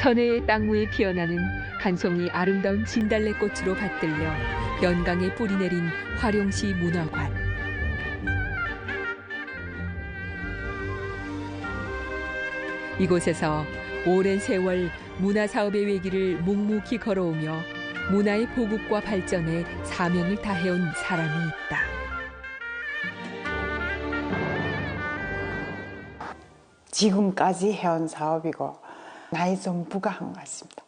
천혜의 땅 위에 피어나는 한 송이 아름다운 진달래꽃으로 받들려 연강에 뿌리 내린 화룡시 문화관. 이곳에서 오랜 세월 문화 사업의 외길을 묵묵히 걸어오며 문화의 보급과 발전에 사명을 다해온 사람이 있다. 지금까지 해온 사업이고 나이 좀 부과한 것 같습니다.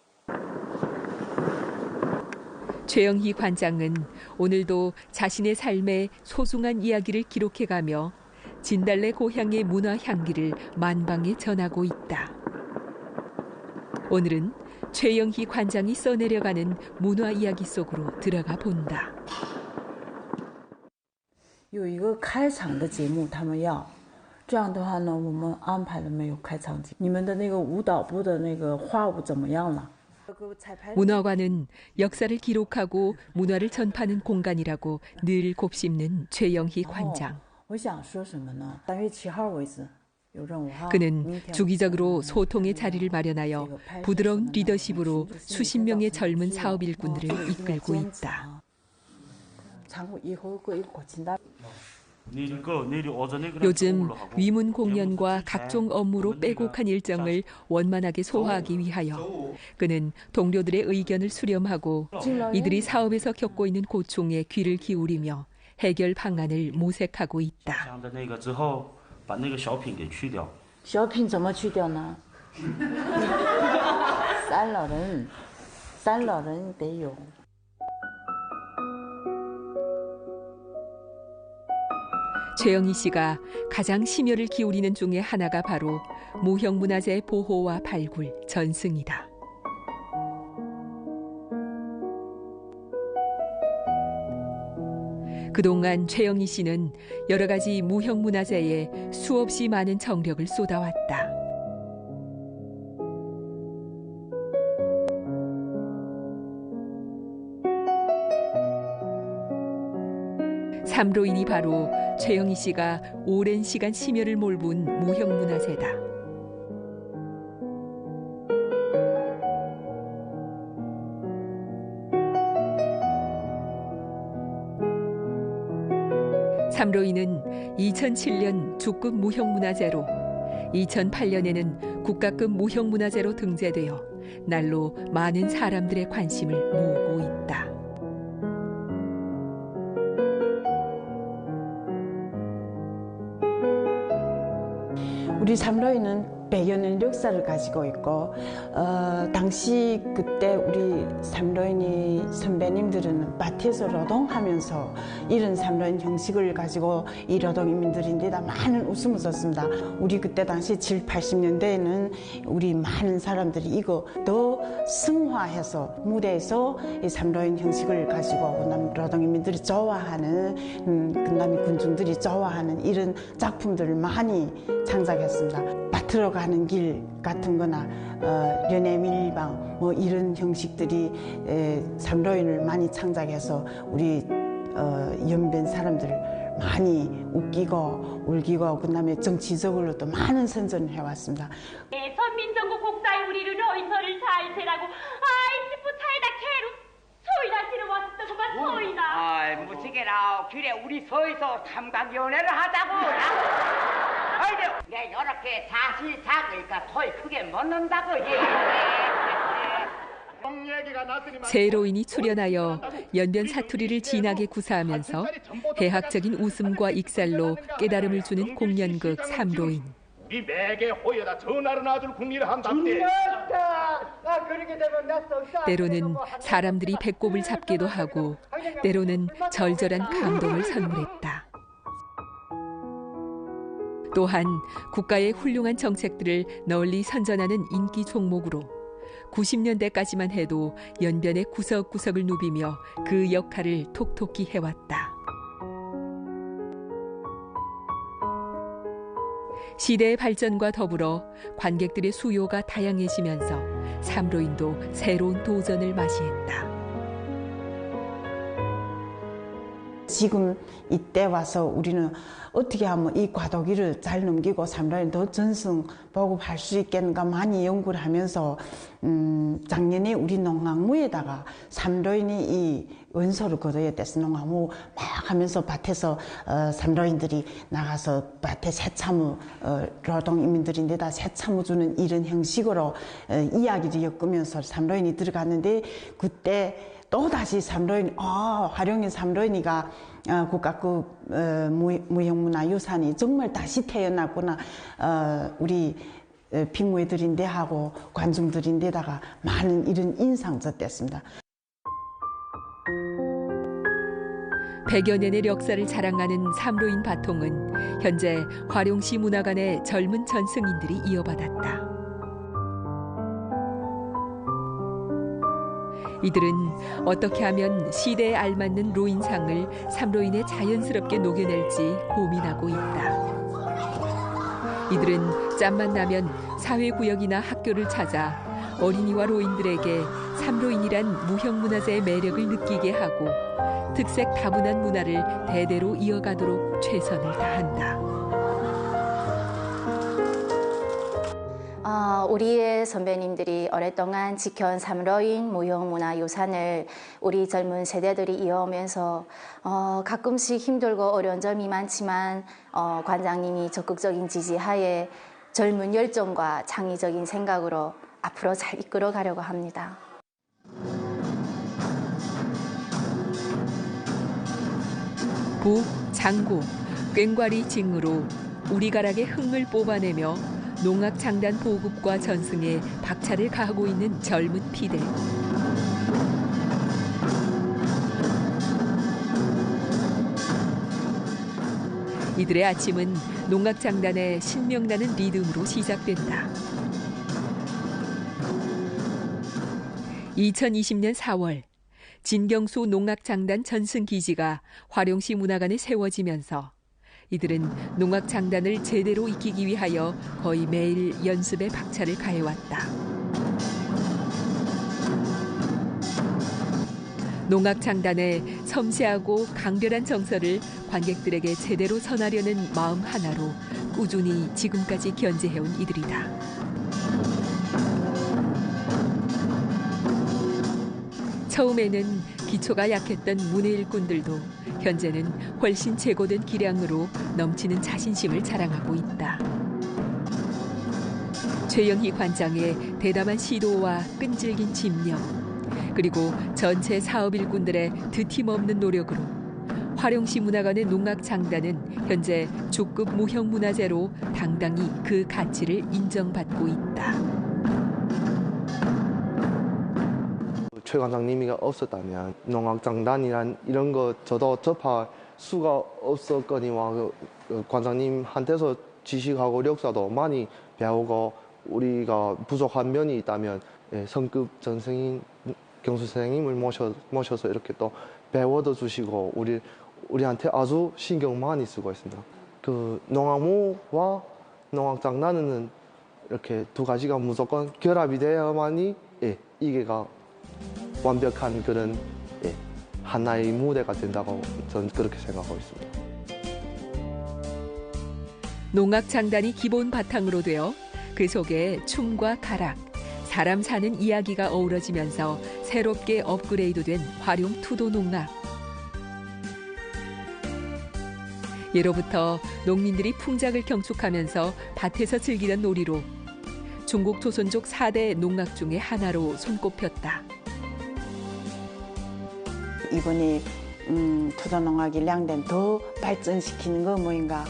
최영희 관장은 오늘도 자신의 삶의 소중한 이야기를 기록해가며 진달래 고향의 문화 향기를 만방에 전하고 있다. 오늘은 최영희 관장이 써내려가는 문화 이야기 속으로 들어가 본다. 有一个开场的节目，他们要 这样的话呢，我们安排了没有开场节？你们的那个舞蹈部的那个画舞怎么样了？ 문화관은 역사를 기록하고 문화를 전파하는 공간이라고 늘 곱씹는 최영희 관장. 我想说什么呢？三月七号为止有任务哈。 그는 주기적으로 소통의 자리를 마련하여 부드러운 리더십으로 수십 명의 젊은 사업 일꾼들을 이끌고 있다. 요즘 위문 공연과 각종 업무로 빼곡한 일정을 원만하게 소화하기 위하여 그는 동료들의 의견을 수렴하고 이들이 사업에서 겪고 있는 고충에 귀를 기울이며 해결 방안을 모색하고 있다. 최영희 씨가 가장 심혈을 기울이는 중에 하나가 바로 무형문화재 보호와 발굴, 전승이다. 그동안 최영희 씨는 여러 가지 무형문화재에 수없이 많은 정력을 쏟아왔다. 삼로인이 바로 최영희 씨가 오랜 시간 심혈을 몰분 무형문화재다. 삼로인은 2007년 주급 무형문화재로 2008년에는 국가급 무형문화재로 등재되어 날로 많은 사람들의 관심을 모으고 있다. 우리 삼로이는 100여 년 역사를 가지고 있고 어, 당시 그때 우리 삼로인이 선배님들은 밭에서 노동하면서 이런 삼로인 형식을 가지고 이 노동인민들인데다 많은 웃음을 썼습니다. 우리 그때 당시 7, 80년대에는 우리 많은 사람들이 이거 더 승화해서 무대에서 이 삼로인 형식을 가지고 그다음 노동인민들이 좋아하는 음, 그다음에 군중들이 좋아하는 이런 작품들을 많이 창작했습니다. 밭으로 가는 길 같은 거나 어, 연애밀방 뭐 이런 형식들이 에, 삼로인을 많이 창작해서 우리 어, 연변 사람들을 많이 웃기고 울기고 그다음에 정치적으로도 많은 선전을 해왔습니다. 예, 선민정국 국사의 우리를 어인서를 잘 세라고. 아이 싶고 차에다 개로 소이다 실어 왔었구만 소이다. 아이 무시게라. 그래 우리 서에서 삼각 연애를 하자고 아이고 내 이렇게 사실 작으니까 토이 크게 먹는다고 예. 세로인이 출연하여 연변 사투리를 진하게 구사하면서 해학적인 웃음과 익살로 깨달음을 주는 공연극 삼로인. 이 매개 호여다 전하를 놔줄 국리를 한답대. 때로는 사람들이 배꼽을 잡기도 하고 때로는 절절한 감동을 선물했다. 또한 국가의 훌륭한 정책들을 널리 선전하는 인기 종목으로 90년대까지만 해도 연변의 구석구석을 누비며 그 역할을 톡톡히 해왔다. 시대의 발전과 더불어 관객들의 수요가 다양해지면서 삼로인도 새로운 도전을 맞이했다. 지금 이때 와서 우리는 어떻게 하면 이 과도기를 잘 넘기고 삼라인 더 전승 보급할 수 있겠는가 많이 연구를 하면서 음, 작년에 우리 농악무에다가 삼로인이 이 원소를 거둬야 돼서 농악무 막 하면서 밭에서 어, 삼로인들이 나가서 밭에 새참무 어, 노동인민들인데다 새참무 주는 이런 형식으로 어, 이야기를 엮으면서 삼로인이 들어갔는데 그때 또 다시 삼로인, 아, 활용인 삼로인이가 어, 국가급 어, 무- 무형문화유산이 정말 다시 태어났구나. 어, 우리 어, 빅무애들인데 하고 관중들인데다가 많은 이런 인상적 됐습니다. 100여 년의 역사를 자랑하는 삼로인 바통은 현재 화룡시 문화관의 젊은 전승인들이 이어받았다. 이들은 어떻게 하면 시대에 알맞는 로인상을 삼로인에 자연스럽게 녹여낼지 고민하고 있다. 이들은 짬만 나면 사회구역이나 학교를 찾아 어린이와 로인들에게 삼로인이란 무형문화재의 매력을 느끼게 하고 특색 다문한 문화를 대대로 이어가도록 최선을 다한다. 어, 우리의 선배님들이 오랫동안 지켜온 삼로인 무형문화 유산을 우리 젊은 세대들이 이어오면서 어, 가끔씩 힘들고 어려운 점이 많지만 어, 관장님이 적극적인 지지하에 젊은 열정과 창의적인 생각으로 앞으로 잘 이끌어 가려고 합니다. 부, 장구, 꽹과리 징으로 우리 가락의 흥을 뽑아내며 농악 장단 보급과 전승에 박차를 가하고 있는 젊은 피들. 이들의 아침은 농악 장단의 신명나는 리듬으로 시작된다. 2020년 4월 진경수 농악장단 전승 기지가 화룡시 문화관에 세워지면서 이들은 농악 장단을 제대로 익히기 위하여 거의 매일 연습에 박차를 가해왔다. 농악 장단의 섬세하고 강렬한 정서를 관객들에게 제대로 전하려는 마음 하나로 꾸준히 지금까지 견제해온 이들이다. 처음에는 기초가 약했던 문의 일꾼들도 현재는 훨씬 제고된 기량으로 넘치는 자신심을 자랑하고 있다. 최영희 관장의 대담한 시도와 끈질긴 집념, 그리고 전체 사업 일꾼들의 드팀없는 노력으로 화룡시 문화관의 농악 장단은 현재 주급 무형 문화재로 당당히 그 가치를 인정받고 있다. 최 관장님이가 없었다면 농악장단이란 이런 거 저도 접할 수가 없었거니와 그, 그 관장님한테서 지식하고 역사도 많이 배우고 우리가 부족한 면이 있다면 예, 성급 전생인 경수 선생님을 모셔, 모셔서 이렇게 또 배워도 주시고 우리 우리한테 아주 신경 많이 쓰고 있습니다. 그 농악무와 농악장단은 이렇게 두 가지가 무조건 결합이 되어야만이 예, 이게가 완벽한 그런 예, 하나의 무대가 된다고 저는 그렇게 생각하고 있습니다. 농악 장단이 기본 바탕으로 되어 그 속에 춤과 가락, 사람 사는 이야기가 어우러지면서 새롭게 업그레이드된 활용 투도 농악. 예로부터 농민들이 풍작을 경축하면서 밭에서 즐기던 놀이로 중국 조선족 4대 농악 중의 하나로 손꼽혔다. 이번에 음, 투자농악이 량된 더 발전시키는 거 뭐인가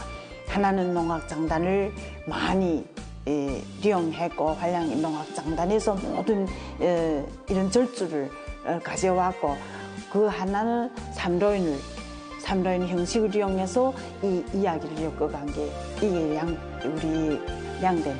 하나는 농악장단을 많이 에, 이용했고 한량 농악장단에서 모든 에, 이런 절주를 어, 가져왔고 그 하나는 삼로인을 삼로인 형식을 이용해서 이 이야기를 엮어간 게 이게 양, 우리 량된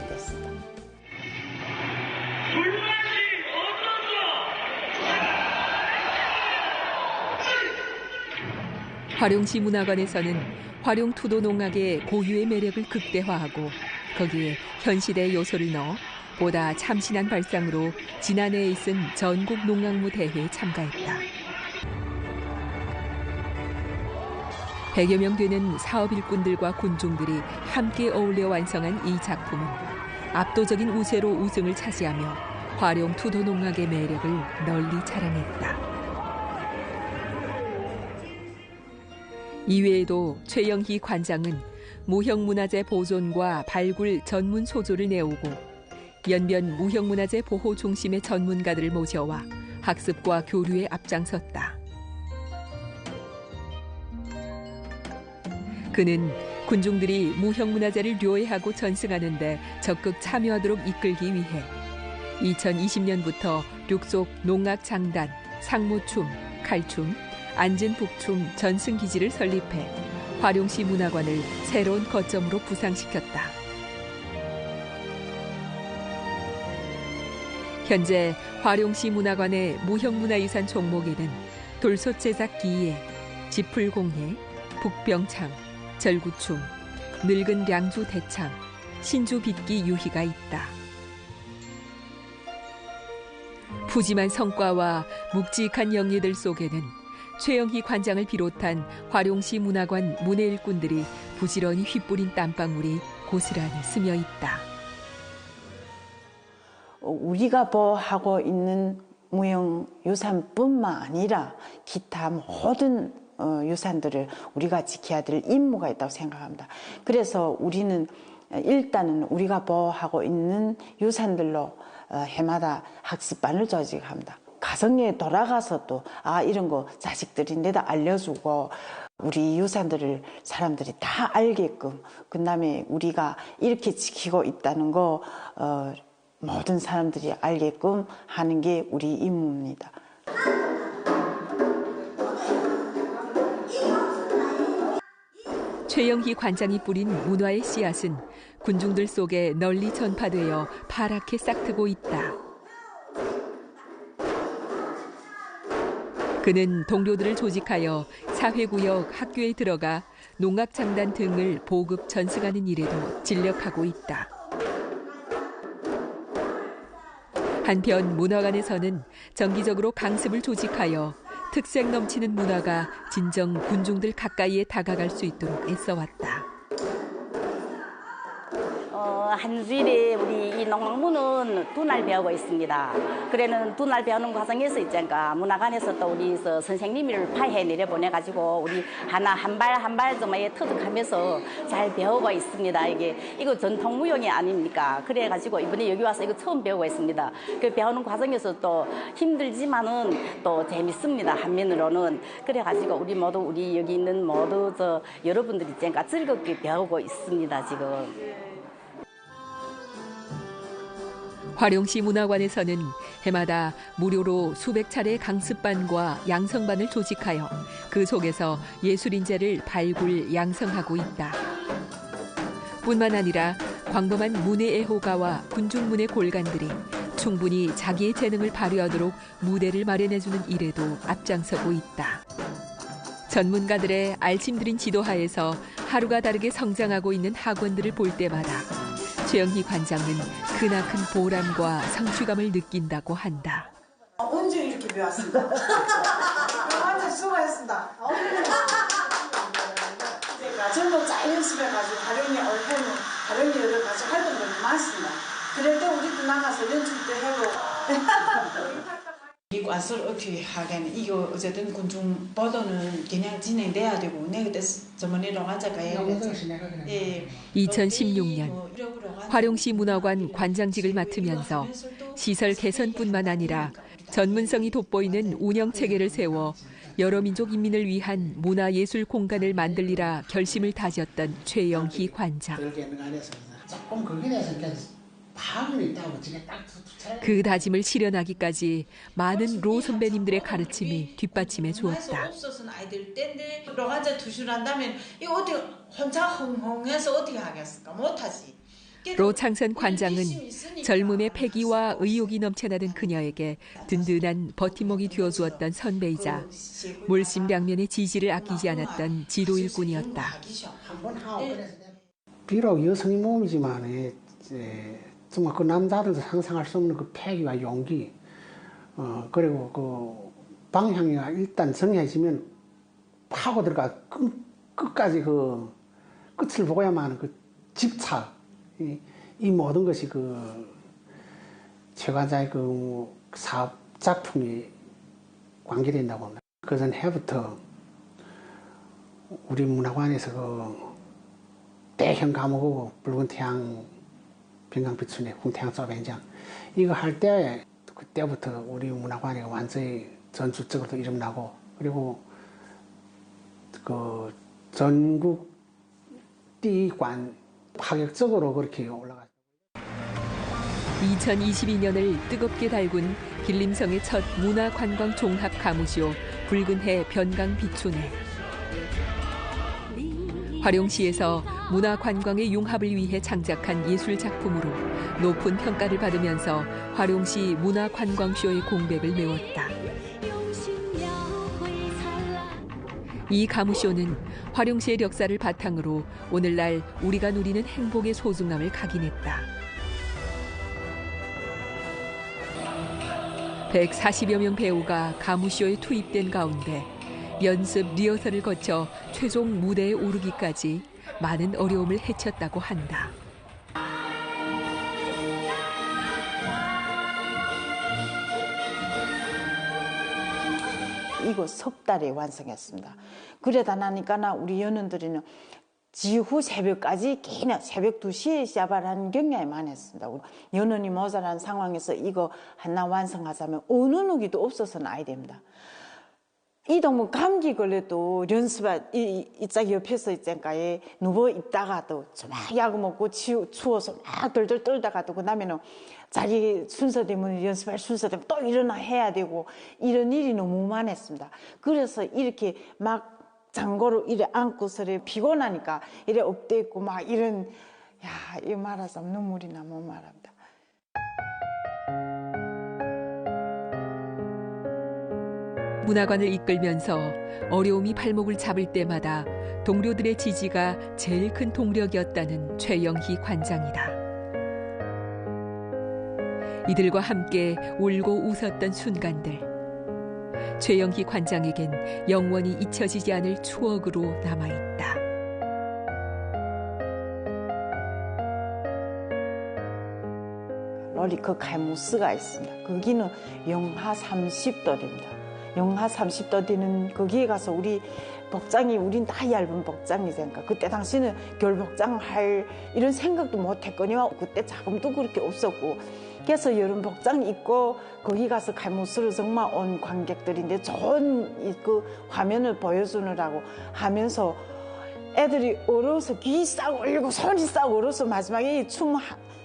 화룡시 문화관에서는 화룡 투도 농악의 고유의 매력을 극대화하고 거기에 현시대 요소를 넣어 보다 참신한 발상으로 지난해에 있은 전국 농악무 대회에 참가했다. 100여 명 되는 사업 일꾼들과 군중들이 함께 어울려 완성한 이 작품은 압도적인 우세로 우승을 차지하며 화룡 투도 농악의 매력을 널리 자랑했다. 이외에도 최영희 관장은 무형문화재 보존과 발굴 전문 소조를 내오고 연변 무형문화재 보호 중심의 전문가들을 모셔와 학습과 교류에 앞장섰다. 그는 군중들이 무형문화재를 료해하고 전승하는데 적극 참여하도록 이끌기 위해 2020년부터 륙속 농악장단, 상모춤, 칼춤, 안진북춤 전승기지를 설립해 화룡시 문화관을 새로운 거점으로 부상시켰다. 현재 화룡시 문화관의 무형문화유산 종목에는 돌솥 제작 기예, 지풀공예, 북병창, 절구춤, 늙은 량주 대창, 신주 빗기 유희가 있다. 푸짐한 성과와 묵직한 영예들 속에는 최영희 관장을 비롯한 화룡시 문화관 문예 일꾼들이 부지런히 휘뿌린 땀방울이 고스란히 스며 있다. 우리가 보하고 있는 무형 유산뿐만 아니라 기타 모든 어, 유산들을 우리가 지켜야 될 임무가 있다고 생각합니다. 그래서 우리는 일단은 우리가 보하고 있는 유산들로 어, 해마다 학습반을 조직합니다. 가정에 돌아가서 또 아 이런 거 자식들인데다 알려주고 우리 유산들을 사람들이 다 알게끔 그다음에 우리가 이렇게 지키고 있다는 거 어, 모든 사람들이 알게끔 하는 게 우리 임무입니다. 최영희 관장이 뿌린 문화의 씨앗은 군중들 속에 널리 전파되어 파랗게 싹트고 있다. 그는 동료들을 조직하여 사회구역 학교에 들어가 농악장단 등을 보급 전승하는 일에도 진력하고 있다. 한편 문화관에서는 정기적으로 강습을 조직하여 특색 넘치는 문화가 진정 군중들 가까이에 다가갈 수 있도록 애써왔다. 어, 한 주일에 우리 이 농악무는 두 날 배우고 있습니다. 그래는 두 날 배우는 과정에서 있잖까 문화관에서 또 우리 서 선생님을 파해 내려 보내가지고 우리 하나 한 발 한발 정말 터득하면서 잘 배우고 있습니다. 이게 이거 전통 무용이 아닙니까? 그래가지고 이번에 여기 와서 이거 처음 배우고 있습니다. 그 배우는 과정에서 또 힘들지만은 또 재밌습니다. 한면으로는 그래가지고 우리 모두 우리 여기 있는 모두 저 여러분들 있잖까 즐겁게 배우고 있습니다 지금. 화룡시 문화관에서는 해마다 무료로 수백 차례 강습반과 양성반을 조직하여 그 속에서 예술인재를 발굴, 양성하고 있다. 뿐만 아니라 광범한 문예 애호가와 군중문예 골간들이 충분히 자기의 재능을 발휘하도록 무대를 마련해주는 일에도 앞장서고 있다. 전문가들의 알침들인 지도하에서 하루가 다르게 성장하고 있는 학원들을 볼 때마다 최영희 관장은 크나큰 보람과 성취감을 느낀다고 한다. 언제 이렇게 배웠습니다. 완전 수고했습니다. 전부 잘 연습해가지고 활용이 얼마나 활용이 여러 가지 활동들이 많습니다. 그래도 우리도 나가서 연출도 하고. 이 과수를 어떻게 하겠는 이거 어쨌든 군중 보도는 그냥 진행돼야 되고 내 그때 저번에 로 가자가 예. 2016년 화룡시 문화관 관장직을 맡으면서 시설 개선뿐만 아니라 전문성이 돋보이는 운영 체계를 세워 여러 민족 인민을 위한 문화 예술 공간을 만들리라 결심을 다졌던 최영희 관장. 조금 거기에 대해서 그 다짐을 실현하기까지 많은 로 선배님들의 가르침이 뒷받침해 주었다. 로 창선 관장은 젊음의 패기와 의욕이 넘쳐나던 그녀에게 든든한 버팀목이 되어주었던 선배이자 물심량면의 지지를 아끼지 않았던 지도 일꾼이었다. 비록 여성의 몸이지만 정말 그 남자들도 상상할 수 없는 그 패기와 용기 어 그리고 그 방향이 일단 정해지면 파고 들어가 끈, 끝까지 그 끝을 보고야만 그 집착 이, 이 모든 것이 그 최관자의 그 사업 작품이 관계된다고 합니다. 그 전 해부터 우리 문화관에서 그 대형 과목하고 붉은 태양 병강비춘의 홍태양 서벤장 이거 할때 그때부터 우리 문화관이 완전히 전주적으로 이름 나고 그리고 그 전국 띠관 파격적으로 그렇게 올라갔. 2022년을 뜨겁게 달군 길림성의 첫 문화관광 종합 가무쇼 붉은 해 변강 비춘해. 화룡시에서 문화관광의 융합을 위해 창작한 예술 작품으로 높은 평가를 받으면서 화룡시 문화관광쇼의 공백을 메웠다. 이 가무쇼는 화룡시의 역사를 바탕으로 오늘날 우리가 누리는 행복의 소중함을 각인했다. 140여 명 배우가 가무쇼에 투입된 가운데 연습 리허설을 거쳐 최종 무대에 오르기까지 많은 어려움을 헤쳤다고 한다. 이거 석 달에 완성했습니다. 그러다 나니까 우리 연원들이는 지후 새벽까지 개나 새벽 2시에 시합을 하는 경향이 많았습니다. 연원이 모자란 상황에서 이거 하나 완성하자면 어느 누기도 없어서는 아야 됩니다. 이 동무 감기 걸려도 연습할 이, 이짝 옆에서 있잖아요. 누워 있다가도 막약 먹고 치우, 추워서 막 덜덜 떨다가도 그 다음에는 자기 순서 되면 연습할 순서 되면 또 일어나 해야 되고 이런 일이 너무 많았습니다. 그래서 이렇게 막 장고로 이래 안고서 이래 피곤하니까 이래 엎대 있고 막 이런 야, 이 말아서 눈물이 나못 말합니다. 문화관을 이끌면서 어려움이 발목을 잡을 때마다 동료들의 지지가 제일 큰 동력이었다는 최영희 관장이다. 이들과 함께 울고 웃었던 순간들. 최영희 관장에겐 영원히 잊혀지지 않을 추억으로 남아있다. 로리크 칼무스가 있습니다. 거기는 영하 30도입니다. 영하 30도 되는 거기에 가서 우리 복장이 우린 다 얇은 복장이잖아. 그때 당시는 겨울 복장 할 이런 생각도 못 했거니와 그때 자금도 그렇게 없었고 그래서 여름 복장 입고 거기 가서 칼무스를 정말 온 관객들인데 좋은 그 화면을 보여주느라고 하면서 애들이 얼어서 귀 싹 얼고 손이 싹 얼어서 마지막에 춤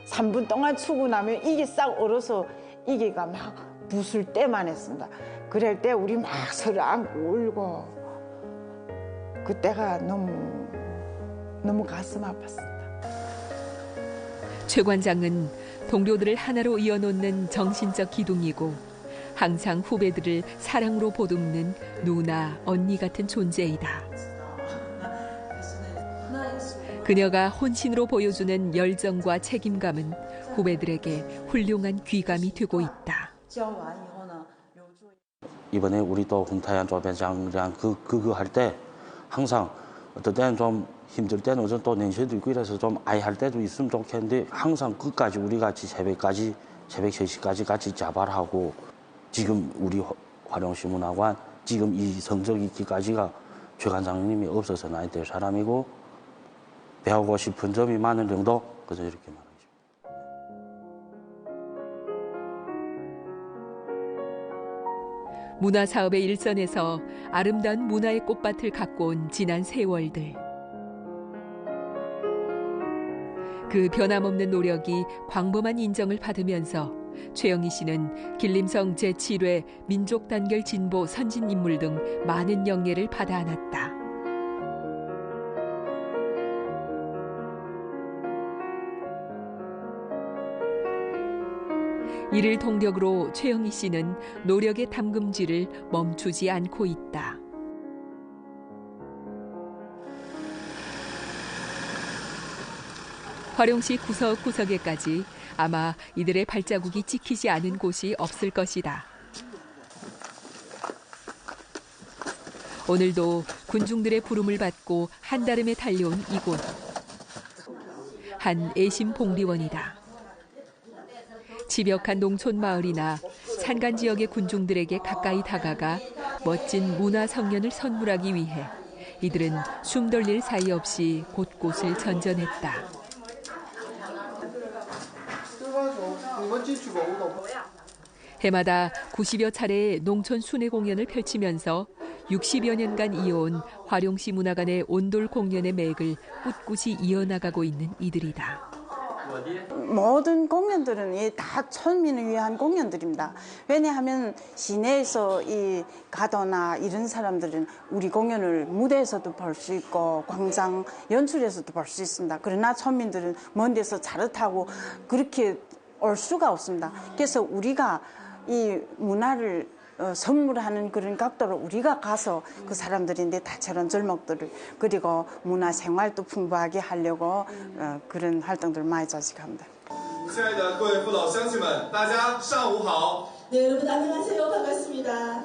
3분 동안 추고 나면 이게 싹 얼어서 이게가 막 부술 때만 했습니다. 그럴 때 우리 막 서로 안고 울고 그때가 너무 너무 가슴 아팠습니다. 최 관장은 동료들을 하나로 이어놓는 정신적 기둥이고 항상 후배들을 사랑으로 보듬는 누나, 언니 같은 존재이다. 그녀가 혼신으로 보여주는 열정과 책임감은 후배들에게 훌륭한 귀감이 되고 있다. 이번에 우리 또 홍타양 조배장이랑 그 그거 할 때 항상 어떨 때는 좀 힘들 때는 어떤 또 냉셔도 있고 이래서 좀 아이 할 때도 있으면 좋겠는데 항상 끝까지 우리 같이 새벽까지 새벽 3시까지 같이 자발하고 지금 우리 문화관 지금 이 성적 있기까지가 최 관장님이 없어서는 아니 될 사람이고 배우고 싶은 점이 많은 정도 그래서 이렇게 말 문화 사업의 일선에서 아름다운 문화의 꽃밭을 갖고 온 지난 세월들. 그 변함없는 노력이 광범한 인정을 받으면서 최영희 씨는 길림성 제7회 민족 단결 진보 선진 인물 등 많은 영예를 받아 안았다. 이를 동력으로 최영희 씨는 노력의 담금질을 멈추지 않고 있다. 화룡시 구석구석에까지 아마 이들의 발자국이 찍히지 않은 곳이 없을 것이다. 오늘도 군중들의 부름을 받고 한달음에 달려온 이곳. 한 애심 봉리원이다. 집역한 농촌 마을이나 산간 지역의 군중들에게 가까이 다가가 멋진 문화 성년을 선물하기 위해 이들은 숨 돌릴 사이 없이 곳곳을 전전했다. 해마다 90여 차례의 농촌 순회 공연을 펼치면서 60여 년간 이어온 화룡시 문화관의 온돌 공연의 맥을 꿋꿋이 이어나가고 있는 이들이다. 모든 공연들은 다 천민을 위한 공연들입니다. 왜냐하면 시내에서 이 가더나 이런 사람들은 우리 공연을 무대에서도 볼 수 있고 광장 연출에서도 볼 수 있습니다. 그러나 천민들은 먼 데서 자를 타고 그렇게 올 수가 없습니다. 그래서 우리가 이 문화를 어, 선물하는 그런 각도로 우리가 가서 그 사람들인데 다처럼 절목들을 그리고 문화 생활도 풍부하게 하려고 어, 그런 활동들 많이 자직합니다. 亲爱的各位父老乡亲们，大家上午好。 네, 여러분 안녕하세요. 반갑습니다.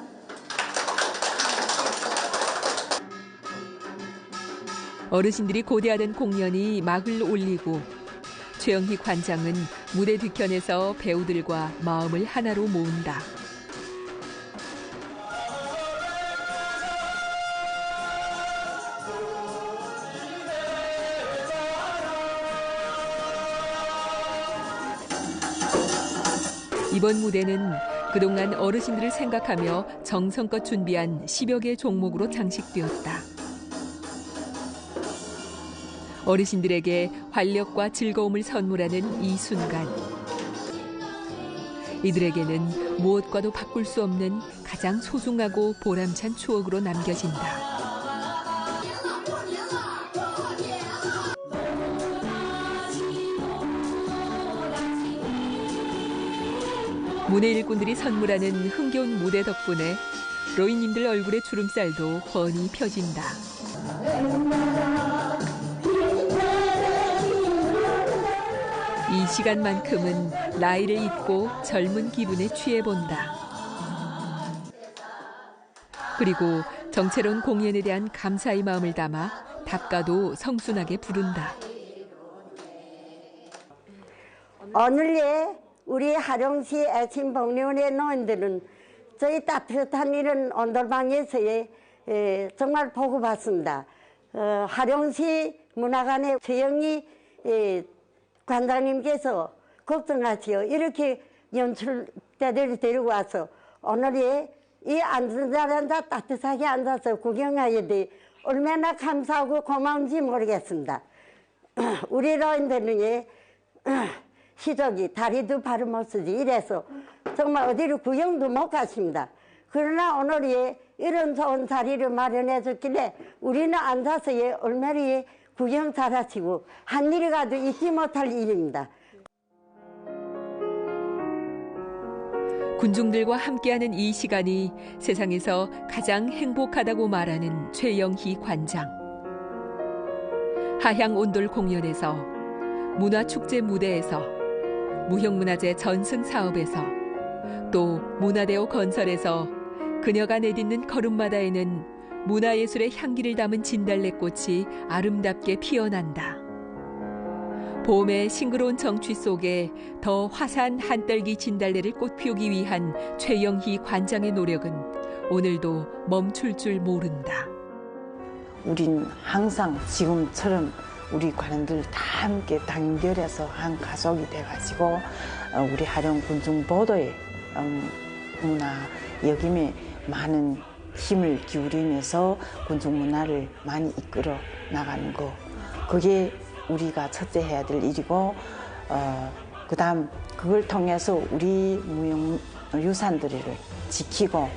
어르신들이 고대하던 공연이 막을 올리고 최영희 관장은 무대 뒤편에서 배우들과 마음을 하나로 모은다. 이번 무대는 그동안 어르신들을 생각하며 정성껏 준비한 10여 개 종목으로 장식되었다. 어르신들에게 활력과 즐거움을 선물하는 이 순간. 이들에게는 무엇과도 바꿀 수 없는 가장 소중하고 보람찬 추억으로 남겨진다. 문의 일꾼들이 선물하는 흥겨운 무대 덕분에 로이님들 얼굴의 주름살도 훤히 펴진다. 이 시간만큼은 나이를 잊고 젊은 기분에 취해본다. 그리고 정체로운 공연에 대한 감사의 마음을 담아 답가도 성순하게 부른다. 오늘의 우리 하룡시 애칭 복리원의 노인들은 저희 따뜻한 이런 온돌방에서의 에, 정말 보고 받습니다. 어, 하룡시 문화관의 최영희 에, 관장님께서 걱정하시오. 이렇게 연출대들을 데리고 와서 오늘의 이 앉은 자리에 따뜻하게 앉아서 구경하야 돼. 얼마나 감사하고 고마운지 모르겠습니다. 우리 노인들은 예, 시족이 다리도 못 쓰지 이래서 정말 어디를 구경도 못 갔습니다. 그러나 오늘 예, 이런 좋은 자리를 마련해 줬길래 우리는 앉아서 예, 얼마나 예, 구경 잘하시고 한 일이 가도 잊지 못할 일입니다. 군중들과 함께하는 이 시간이 세상에서 가장 행복하다고 말하는 최영희 관장. 하향 온돌 공연에서 문화축제 무대에서 무형문화재 전승 사업에서 또 문화대오 건설에서 그녀가 내딛는 걸음마다에는 문화예술의 향기를 담은 진달래꽃이 아름답게 피어난다. 봄의 싱그러운 정취 속에 더 화사한 한떨기 진달래를 꽃피우기 위한 최영희 관장의 노력은 오늘도 멈출 줄 모른다. 우린 항상 지금처럼 우리 관원들 다 함께 단결해서 한 가족이 돼가지고 어, 우리 하령 군중 보도의 음, 문화 여김에 많은 힘을 기울이면서 군중 문화를 많이 이끌어 나가는 거. 그게 우리가 첫째 해야 될 일이고 어, 그다음 그걸 통해서 우리 무형 유산들을 지키고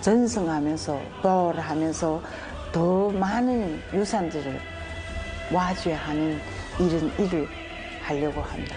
전승하면서 보호하면서 더 많은 유산들을 와줘야 하는 이런 일을 하려고 합니다.